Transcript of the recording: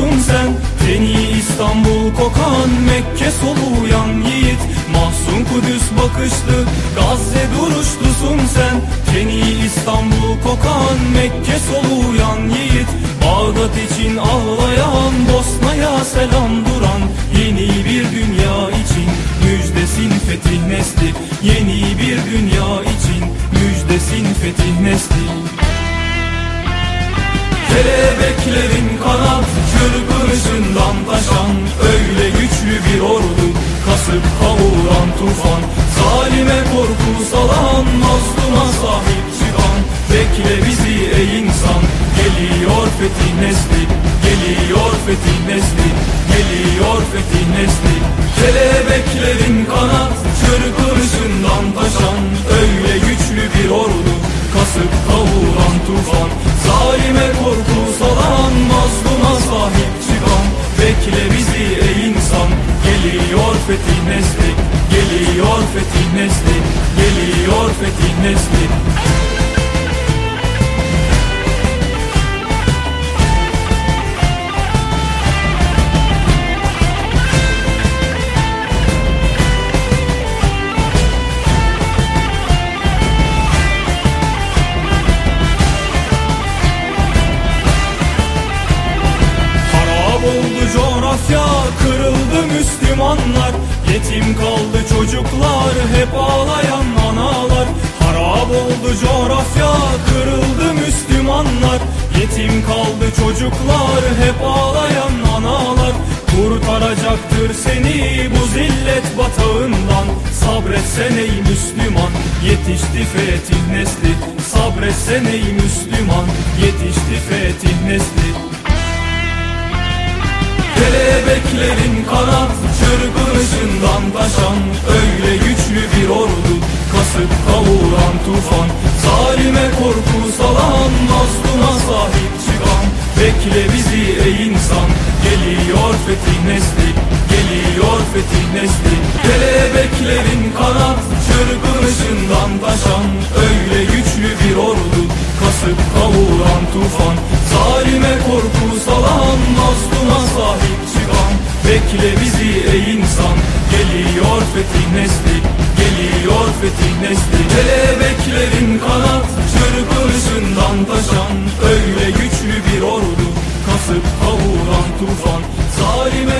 duruşlusun sen. Teni İstanbul kokan Mekke soluyan yiğit. Mahzun Kudüs bakışlı Gazze duruşlusun sen. Teni İstanbul kokan Mekke soluyan yiğit. Bağdat için ağlayan Bosna'ya selam duran. Yeni bir dünya için Müjdesin fetih nesli. Yeni bir dünya için Müjdesin fetih nesli Kelebeklerin kanat çırpınışından taşan Öyle güçlü bir ordu kasıp kavuran tufan. Zalime korku salan mazluma sahip çıkan. Bekle bizi ey insan Geliyor fetih nesli Geliyor fetih nesli Geliyor fetih nesli. Kelebeklerin kanat çırpınışından fetih nesli Geliyor fetih nesli Geliyor fetih nesli. Harap oldu coğrafya, kırıldı Müslümanlar. Yetim kaldı çocuklar, hep ağlayan analar. Harap oldu coğrafya, kırıldı Müslümanlar. Yetim kaldı çocuklar, hep ağlayan analar. Kurtaracaktır seni bu zillet batağından. Sabretsen ey Müslüman, yetişti fetih nesli. Sabretsen ey Müslüman, yetişti fetih nesli Kelebeklerin kanat çırpınışından taşan Öyle güçlü bir ordu. Kasıp kavuran tufan Zalime korku salan mazluma sahip çıkan. Bekle bizi ey insan geliyor fetih nesli Geliyor fetih nesli. Kelebeklerin kanat çırpınışından taşan Öyle güçlü bir ordu. Kasıp kavuran tufan Bizi ey insan. Geliyor fetih nesli Geliyor fetih nesli. Kelebeklerin kanat çırpınışından taşan. Öyle güçlü bir ordu kasıp kavuran tufan. Zalime